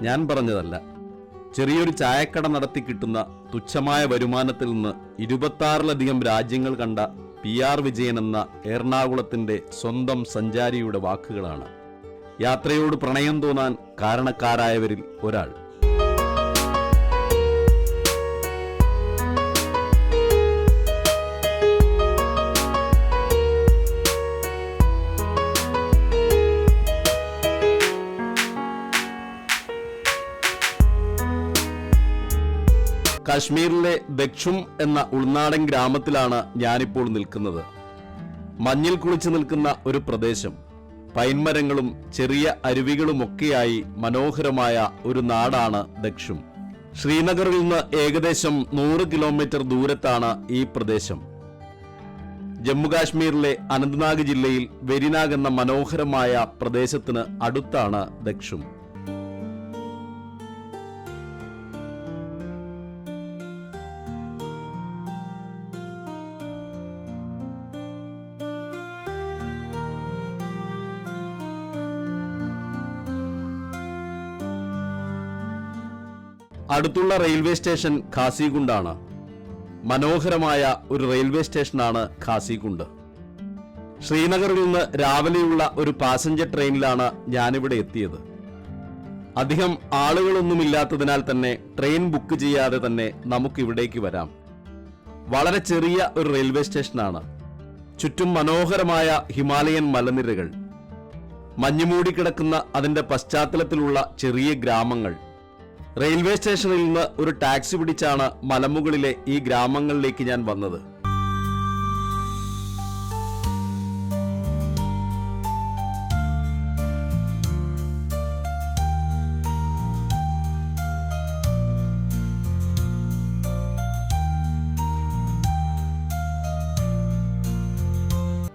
ഞാൻ പറഞ്ഞതല്ല. ചെറിയൊരു ചായക്കട നടത്തി കിട്ടുന്ന തുച്ഛമായ വരുമാനത്തിൽ നിന്ന് ഇരുപത്താറിലധികം രാജ്യങ്ങൾ കണ്ട പി ആർ വിജയൻ എന്ന എറണാകുളത്തിന്റെ സ്വന്തം സഞ്ചാരിയുടെ വാക്കുകളാണ്. യാത്രയോട് പ്രണയം തോന്നാൻ കാരണക്കാരായവരിൽ ഒരാൾ. കാശ്മീരിലെ ദക്ഷും എന്ന ഉൾനാടൻ ഗ്രാമത്തിലാണ് ഞാനിപ്പോൾ നിൽക്കുന്നത്. മഞ്ഞിൽ കുളിച്ചു നിൽക്കുന്ന ഒരു പ്രദേശം. പൈൻമരങ്ങളും ചെറിയ അരുവികളുമൊക്കെയായി മനോഹരമായ ഒരു നാടാണ് ദക്ഷും. ശ്രീനഗറിൽ നിന്ന് ഏകദേശം നൂറ് കിലോമീറ്റർ ദൂരത്താണ് ഈ പ്രദേശം. ജമ്മുകാശ്മീരിലെ അനന്ത്നാഗ് ജില്ലയിൽ വെരിനാഗ് എന്ന മനോഹരമായ പ്രദേശത്തിന് അടുത്താണ് ദക്ഷും. അടുത്തുള്ള റെയിൽവേ സ്റ്റേഷൻ ഖാസിഗുണ്ടാണ്. മനോഹരമായ ഒരു റെയിൽവേ സ്റ്റേഷനാണ് ഖാസിഗുണ്ട്. ശ്രീനഗറിൽ നിന്ന് രാവിലെയുള്ള ഒരു പാസഞ്ചർ ട്രെയിനിലാണ് ഞാനിവിടെ എത്തിയത്. അധികം ആളുകളൊന്നുമില്ലാത്തതിനാൽ തന്നെ ട്രെയിൻ ബുക്ക് ചെയ്യാതെ തന്നെ നമുക്കിവിടേക്ക് വരാം. വളരെ ചെറിയ ഒരു റെയിൽവേ സ്റ്റേഷനാണ്. ചുറ്റും മനോഹരമായ ഹിമാലയൻ മലനിരകൾ. മഞ്ഞുമൂടിക്കിടക്കുന്ന അതിന്റെ പശ്ചാത്തലത്തിലുള്ള ചെറിയ ഗ്രാമങ്ങൾ. റെയിൽവേ സ്റ്റേഷനിൽ നിന്ന് ഒരു ടാക്സി പിടിച്ചാണ് മലമുകളിലെ ഈ ഗ്രാമങ്ങളിലേക്ക് ഞാൻ വന്നത്.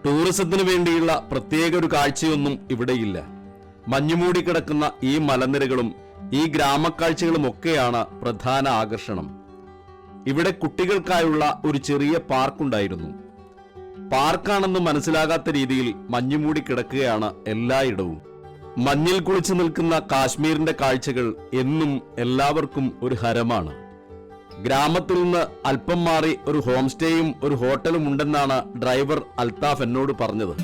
ടൂറിസത്തിന് വേണ്ടിയുള്ള പ്രത്യേക ഒരു കാഴ്ചയൊന്നും ഇവിടെയില്ല. മഞ്ഞുമൂടി കിടക്കുന്ന ഈ മലനിരകളും ഈ ഗ്രാമക്കാഴ്ചകളും ഒക്കെയാണ് പ്രധാന ആകർഷണം. ഇവിടെ കുട്ടികൾക്കായുള്ള ഒരു ചെറിയ പാർക്കുണ്ടായിരുന്നു. പാർക്കാണെന്ന് മനസ്സിലാകാത്ത രീതിയിൽ മഞ്ഞുമൂടി കിടക്കുകയാണ് എല്ലായിടവും. മഞ്ഞിൽ കുളിച്ചു നിൽക്കുന്ന കാശ്മീരിന്റെ കാഴ്ചകൾ എന്നും എല്ലാവർക്കും ഒരു ഹരമാണ്. ഗ്രാമത്തിൽ നിന്ന് അല്പം മാറി ഒരു ഹോം സ്റ്റേയും ഒരു ഹോട്ടലും ഉണ്ടെന്നാണ് ഡ്രൈവർ അൽത്താഫ് എന്നോട് പറഞ്ഞത്.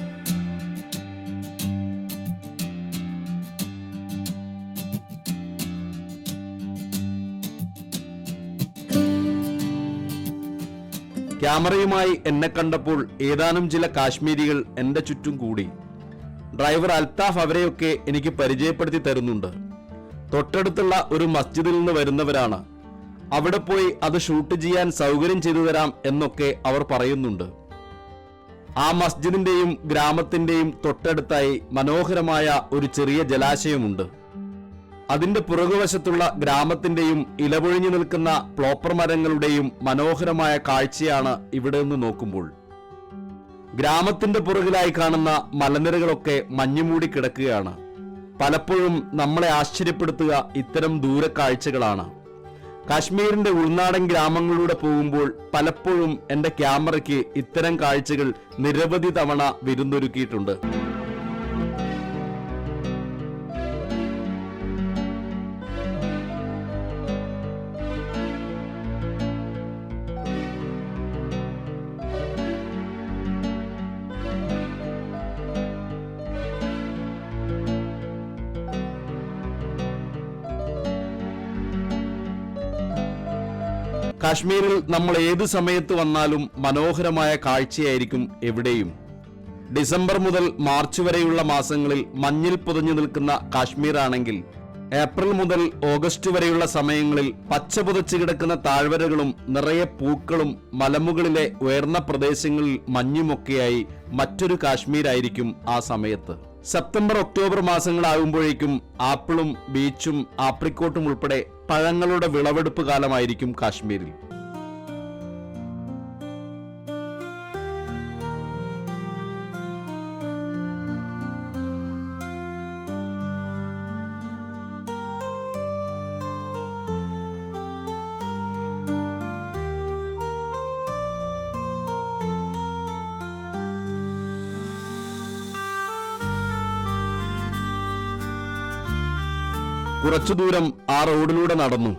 ക്യാമറയുമായി എന്നെ കണ്ടപ്പോൾ ഏതാനും ചില കാശ്മീരികൾ എന്റെ ചുറ്റും കൂടി. ഡ്രൈവർ അൽത്താഫ് അവരെയൊക്കെ എനിക്ക് പരിചയപ്പെടുത്തി തരുന്നുണ്ട്. തൊട്ടടുത്തുള്ള ഒരു മസ്ജിദിൽ നിന്ന് വരുന്നവരാണ്. അവിടെ പോയി അത് ഷൂട്ട് ചെയ്യാൻ സൗകര്യം ചെയ്തു തരാം എന്നൊക്കെ അവർ പറയുന്നുണ്ട്. ആ മസ്ജിദിന്റെയും ഗ്രാമത്തിന്റെയും തൊട്ടടുത്തായി മനോഹരമായ ഒരു ചെറിയ ജലാശയമുണ്ട്. അതിന്റെ പുറകുവശത്തുള്ള ഗ്രാമത്തിന്റെയും ഇലപൊഴിഞ്ഞു നിൽക്കുന്ന പ്ലോപ്പർ മരങ്ങളുടെയും മനോഹരമായ കാഴ്ചയാണ് ഇവിടെ നിന്ന് നോക്കുമ്പോൾ. ഗ്രാമത്തിന്റെ പുറകിലായി കാണുന്ന മലനിരകളൊക്കെ മഞ്ഞുമൂടി കിടക്കുകയാണ്. പലപ്പോഴും നമ്മളെ ആശ്ചര്യപ്പെടുത്തുക ഇത്തരം ദൂരക്കാഴ്ചകളാണ്. കാശ്മീരിന്റെ ഉൾനാടൻ ഗ്രാമങ്ങളിലൂടെ പോകുമ്പോൾ പലപ്പോഴും എന്റെ ക്യാമറയ്ക്ക് ഇത്തരം കാഴ്ചകൾ നിരവധി തവണ വിരുന്നൊരുക്കിയിട്ടുണ്ട്. കാശ്മീരിൽ നമ്മൾ ഏത് സമയത്ത് വന്നാലും മനോഹരമായ കാഴ്ചയായിരിക്കും എവിടെയും. ഡിസംബർ മുതൽ മാർച്ച് വരെയുള്ള മാസങ്ങളിൽ മഞ്ഞിൽ പുതഞ്ഞു നിൽക്കുന്ന കാശ്മീർ ആണെങ്കിൽ ഏപ്രിൽ മുതൽ ഓഗസ്റ്റ് വരെയുള്ള സമയങ്ങളിൽ പച്ച പുതച്ചു കിടക്കുന്ന താഴ്വരകളും നിറയെ പൂക്കളും മലമുകളിലെ ഉയർന്ന പ്രദേശങ്ങളിൽ മഞ്ഞുമൊക്കെയായി മറ്റൊരു കാശ്മീരായിരിക്കും ആ സമയത്ത്. സെപ്റ്റംബർ ഒക്ടോബർ മാസങ്ങളാകുമ്പോഴേക്കും ആപ്പിളും ബീച്ചും ആപ്രിക്കോട്ടും ഉൾപ്പെടെ പഴങ്ങളുടെ വിളവെടുപ്പ് കാലമായിരിക്കും കാശ്മീരിൽ. കുറച്ചു ദൂരം ആ റോഡിലൂടെ നടന്നു.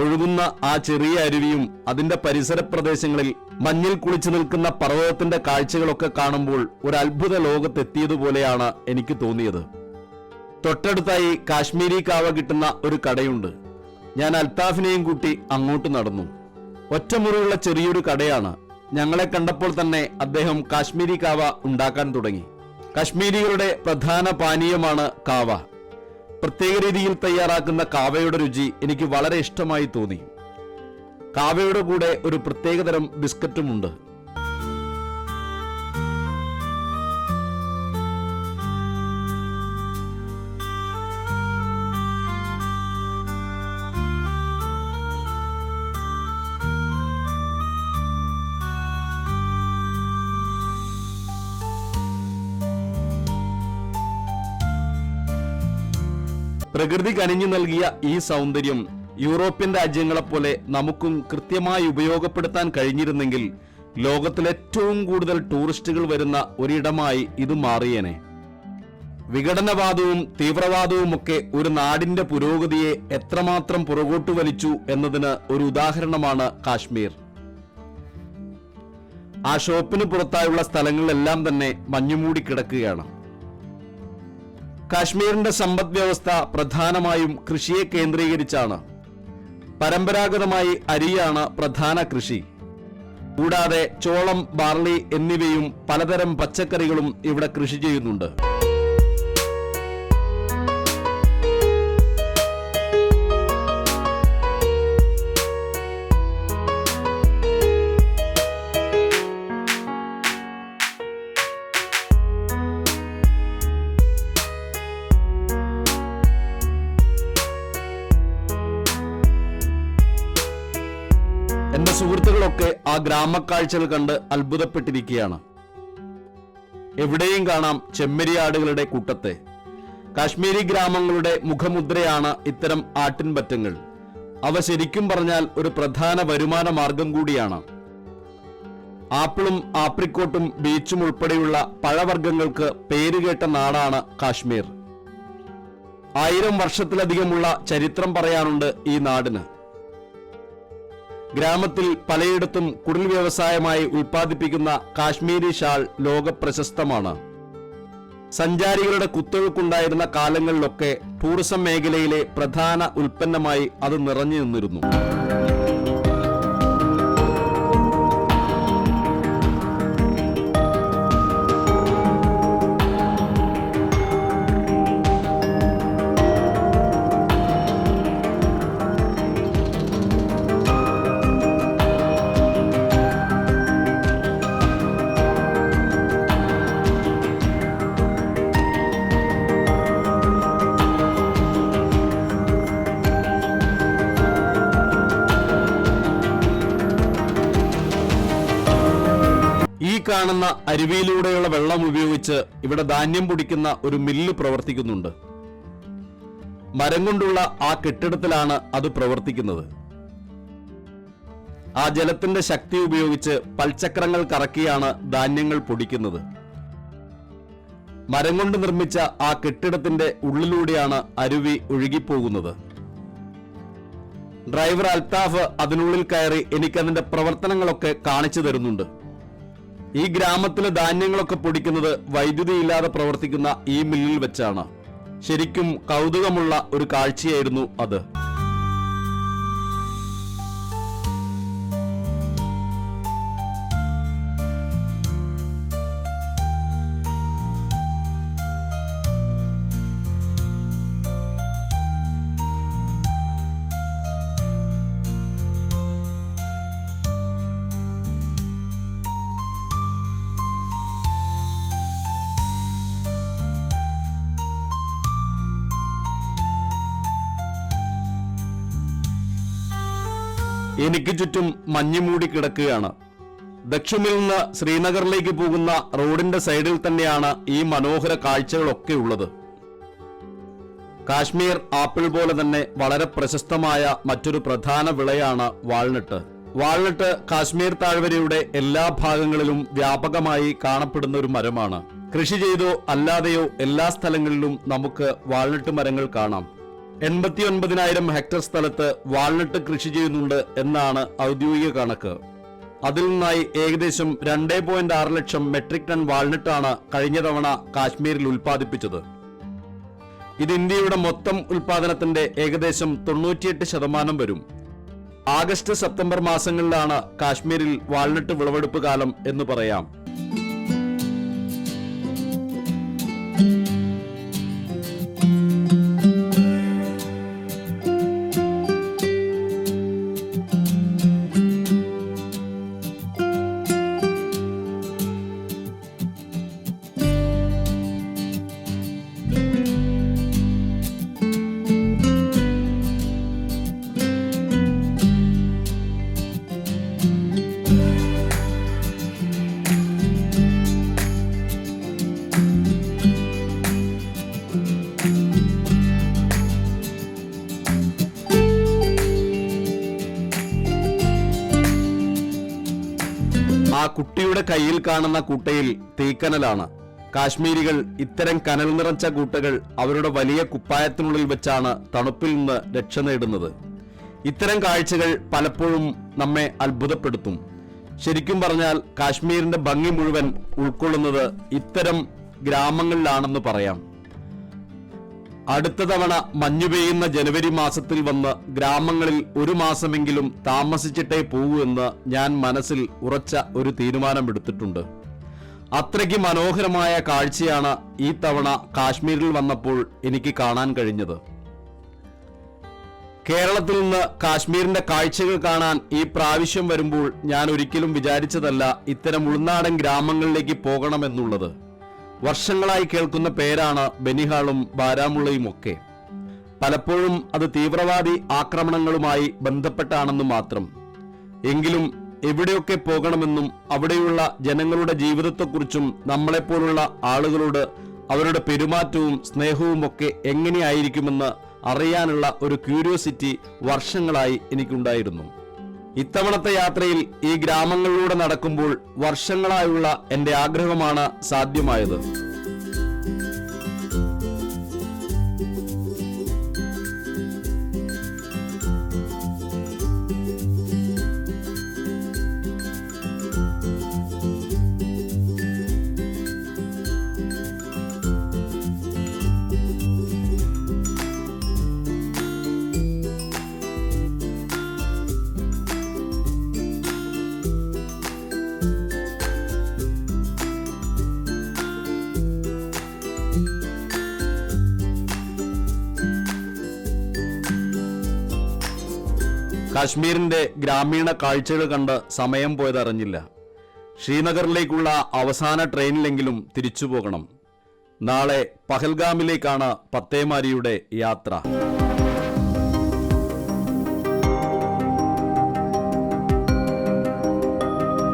ഒഴുകുന്ന ആ ചെറിയ അരുവിയും അതിന്റെ പരിസര പ്രദേശങ്ങളിൽ മഞ്ഞിൽ കുളിച്ചു നിൽക്കുന്ന പർവതത്തിന്റെ കാഴ്ചകളൊക്കെ കാണുമ്പോൾ ഒരു അത്ഭുത ലോകത്തെത്തിയതുപോലെയാണ് എനിക്ക് തോന്നിയത്. തൊട്ടടുത്തായി കാശ്മീരി കാവ കിട്ടുന്ന ഒരു കടയുണ്ട്. ഞാൻ അൽത്താഫിനെയും കൂട്ടി അങ്ങോട്ട് നടന്നു. ഒറ്റമുറിയുള്ള ചെറിയൊരു കടയാണ്. ഞങ്ങളെ കണ്ടപ്പോൾ തന്നെ അദ്ദേഹം കാശ്മീരി കാവ ഉണ്ടാക്കാൻ തുടങ്ങി. കാശ്മീരികളുടെ പ്രധാന പാനീയമാണ് കാവ. പ്രത്യേക രീതിയിൽ തയ്യാറാക്കുന്ന കാവയുടെ രുചി എനിക്ക് വളരെ ഇഷ്ടമായി തോന്നി. കാവയുടെ കൂടെ ഒരു പ്രത്യേകതരം ബിസ്ക്കറ്റുമുണ്ട്. പ്രകൃതി കനിഞ്ഞു നൽകിയ ഈ സൗന്ദര്യം യൂറോപ്യൻ രാജ്യങ്ങളെപ്പോലെ നമുക്കും കൃത്യമായി ഉപയോഗപ്പെടുത്താൻ കഴിഞ്ഞിരുന്നെങ്കിൽ ലോകത്തിൽ ഏറ്റവും കൂടുതൽ ടൂറിസ്റ്റുകൾ വരുന്ന ഒരിടമായി ഇത് മാറിയേനെ. വിഘടനവാദവും തീവ്രവാദവുമൊക്കെ ഒരു നാടിന്റെ പുരോഗതിയെ എത്രമാത്രം പുറകോട്ട് വലിച്ചു എന്നതിന് ഒരു ഉദാഹരണമാണ് കാശ്മീർ. ആ ഷോപ്പിന് പുറത്തായുള്ള സ്ഥലങ്ങളിലെല്ലാം തന്നെ മഞ്ഞുമൂടി കിടക്കുകയാണ്. കാശ്മീരിന്റെ സമ്പദ് വ്യവസ്ഥ പ്രധാനമായും കൃഷിയെ കേന്ദ്രീകരിച്ചാണ്. പരമ്പരാഗതമായി അരിയാണ് പ്രധാന കൃഷി. കൂടാതെ ചോളം ബാർലി എന്നിവയും പലതരം പച്ചക്കറികളും ഇവിടെ കൃഷി ചെയ്യുന്നുണ്ട്. സുഹൃത്തുക്കളൊക്കെ ആ ഗ്രാമക്കാഴ്ചകൾ കണ്ട് അത്ഭുതപ്പെട്ടിരിക്കുകയാണ്. എവിടെയും കാണാം ചെമ്മരിയാടുകളുടെ കൂട്ടത്തെ. കാശ്മീരി ഗ്രാമങ്ങളുടെ മുഖമുദ്രയാണ് ഇത്തരം ആട്ടിൻപറ്റങ്ങൾ. അവ ശരിക്കും പറഞ്ഞാൽ ഒരു പ്രധാന വരുമാന മാർഗം കൂടിയാണ്. ആപ്പിളും ആപ്രിക്കോട്ടും ബീച്ചും ഉൾപ്പെടെയുള്ള പഴവർഗങ്ങൾക്ക് പേരുകേട്ട നാടാണ് കാശ്മീർ. ആയിരം വർഷത്തിലധികമുള്ള ചരിത്രം പറയാനുണ്ട് ഈ നാടിന്. ഗ്രാമത്തിൽ പലയിടത്തും കുടിൽ വ്യവസായമായി ഉൽപ്പാദിപ്പിക്കുന്ന കാശ്മീരി ഷാൾ ലോകപ്രശസ്തമാണ്. സഞ്ചാരികളുടെ കുത്തൊഴുക്കുണ്ടായിരുന്ന കാലങ്ങളിലൊക്കെ ടൂറിസം മേഖലയിലെ പ്രധാന ഉൽപ്പന്നമായി അത് നിറഞ്ഞു നിന്നിരുന്നു. കാണുന്ന അരുവിയിലൂടെയുള്ള വെള്ളം ഉപയോഗിച്ച് ഇവിടെ ധാന്യം പൊടിക്കുന്ന ഒരു മില്ല് പ്രവർത്തിക്കുന്നുണ്ട്. മരം കൊണ്ടുള്ള ആ കെട്ടിടത്തിലാണ് അത് പ്രവർത്തിക്കുന്നത്. ആ ജലത്തിന്റെ ശക്തി ഉപയോഗിച്ച് പൽചക്രങ്ങൾ കറക്കിയാണ് ധാന്യങ്ങൾ പൊടിക്കുന്നത്. മരം കൊണ്ട് നിർമ്മിച്ച ആ കെട്ടിടത്തിന്റെ ഉള്ളിലൂടെയാണ് അരുവി ഒഴുകിപ്പോകുന്നത്. ഡ്രൈവർ അൽത്താഫ് അതിനുള്ളിൽ കയറി എനിക്കതിന്റെ പ്രവർത്തനങ്ങളൊക്കെ കാണിച്ചു തരുന്നുണ്ട്. ഈ ഗ്രാമത്തിലെ ധാന്യങ്ങളൊക്കെ പൊടിക്കുന്നത് വൈദ്യുതി ഇല്ലാതെ പ്രവർത്തിക്കുന്ന ഈ മില്ലിൽ വെച്ചാണ്. ശരിക്കും കൗതുകമുള്ള ഒരു കാഴ്ചയായിരുന്നു അത്. എനിക്ക് ചുറ്റും മഞ്ഞുമൂടി കിടക്കുകയാണ്. ദക്ഷിമിൽ നിന്ന് ശ്രീനഗറിലേക്ക് പോകുന്ന റോഡിന്റെ സൈഡിൽ തന്നെയാണ് ഈ മനോഹര കാഴ്ചകളൊക്കെ ഉള്ളത്. കാശ്മീർ ആപ്പിൾ പോലെ തന്നെ വളരെ പ്രശസ്തമായ മറ്റൊരു പ്രധാന വിളയാണ് വാൾനട്ട്. വാൾനട്ട് കാശ്മീർ താഴ്വരയുടെ എല്ലാ ഭാഗങ്ങളിലും വ്യാപകമായി കാണപ്പെടുന്ന ഒരു മരമാണ്. കൃഷി ചെയ്തോ അല്ലാതെയോ എല്ലാ സ്ഥലങ്ങളിലും നമുക്ക് വാൾനട്ട് മരങ്ങൾ കാണാം. എൺപത്തി ഒൻപതിനായിരം ഹെക്ടർ സ്ഥലത്ത് വാൾനട്ട് കൃഷി ചെയ്യുന്നുണ്ട് എന്നാണ് ഔദ്യോഗിക കണക്ക്. അതിൽ നിന്നായി ഏകദേശം രണ്ടേ പോയിന്റ് ആറ് ലക്ഷം മെട്രിക് ടൺ വാൾനട്ടാണ് കഴിഞ്ഞ തവണ കാശ്മീരിൽ ഉൽപ്പാദിപ്പിച്ചത്. ഇത് ഇന്ത്യയുടെ മൊത്തം ഉൽപാദനത്തിന്റെ ഏകദേശം തൊണ്ണൂറ്റിയെട്ട് ശതമാനം വരും. ആഗസ്റ്റ് സെപ്റ്റംബർ മാസങ്ങളിലാണ് കാശ്മീരിൽ വാൾനട്ട് വിളവെടുപ്പ് കാലം എന്ന് പറയാം. കുട്ടിയുടെ കയ്യിൽ കാണുന്ന കുട്ടയിൽ തീക്കനലാണ്. കാശ്മീരികൾ ഇത്തരം കനൽ നിറച്ച കൂട്ടകൾ അവരുടെ വലിയ കുപ്പായത്തിനുള്ളിൽ വെച്ചാണ് തണുപ്പിൽ നിന്ന് രക്ഷ നേടുന്നത്. ഇത്തരം കാഴ്ചകൾ പലപ്പോഴും നമ്മെ അത്ഭുതപ്പെടുത്തും. ശരിക്കും പറഞ്ഞാൽ കാശ്മീരിന്റെ ഭംഗി മുഴുവൻ ഉൾക്കൊള്ളുന്നത് ഇത്തരം ഗ്രാമങ്ങളിലാണെന്ന് പറയാം. അടുത്ത തവണ മഞ്ഞു പെയ്യുന്ന ജനുവരി മാസത്തിൽ വന്ന് ഗ്രാമങ്ങളിൽ ഒരു മാസമെങ്കിലും താമസിച്ചിട്ടേ പോകൂ എന്ന് ഞാൻ മനസ്സിൽ ഉറച്ച ഒരു തീരുമാനമെടുത്തിട്ടുണ്ട്. അത്രയ്ക്ക് മനോഹരമായ കാഴ്ചയാണ് ഈ തവണ കാശ്മീരിൽ വന്നപ്പോൾ എനിക്ക് കാണാൻ കഴിഞ്ഞത്. കേരളത്തിൽ നിന്ന് കാശ്മീരിന്റെ കാഴ്ചകൾ കാണാൻ ഈ പ്രാവശ്യം വരുമ്പോൾ ഞാൻ ഒരിക്കലും വിചാരിച്ചതല്ല ഇത്തരം ഉൾനാടൻ ഗ്രാമങ്ങളിലേക്ക് പോകണമെന്നുള്ളത്. വർഷങ്ങളായി കേൾക്കുന്ന പേരാണ് ബനിഹാളും ബാരാമുള്ളയും ഒക്കെ. പലപ്പോഴും അത് തീവ്രവാദി ആക്രമണങ്ങളുമായി ബന്ധപ്പെട്ടാണെന്ന് മാത്രം. എങ്കിലും എവിടെയൊക്കെ പോകണമെന്നും അവിടെയുള്ള ജനങ്ങളുടെ ജീവിതത്തെക്കുറിച്ചും നമ്മളെപ്പോലുള്ള ആളുകളോട് അവരുടെ പെരുമാറ്റവും സ്നേഹവും ഒക്കെ എങ്ങനെയായിരിക്കുമെന്ന് അറിയാനുള്ള ഒരു ക്യൂരിയോസിറ്റി വർഷങ്ങളായി എനിക്കുണ്ടായിരുന്നു. ഇത്തവണത്തെ യാത്രയിൽ ഈ ഗ്രാമങ്ങളിലൂടെ നടക്കുമ്പോൾ വർഷങ്ങളായുള്ള എന്റെ ആഗ്രഹമാണ് സാധ്യമായത്. കാശ്മീരിന്റെ ഗ്രാമീണ കാഴ്ചകൾ കണ്ട് സമയം പോയതറിഞ്ഞില്ല. ശ്രീനഗറിലേക്കുള്ള അവസാന ട്രെയിനിലെങ്കിലും തിരിച്ചു പോകണം നാളെ പഹൽഗാമിലേക്കാണ് പത്തേമാരിയുടെ യാത്ര.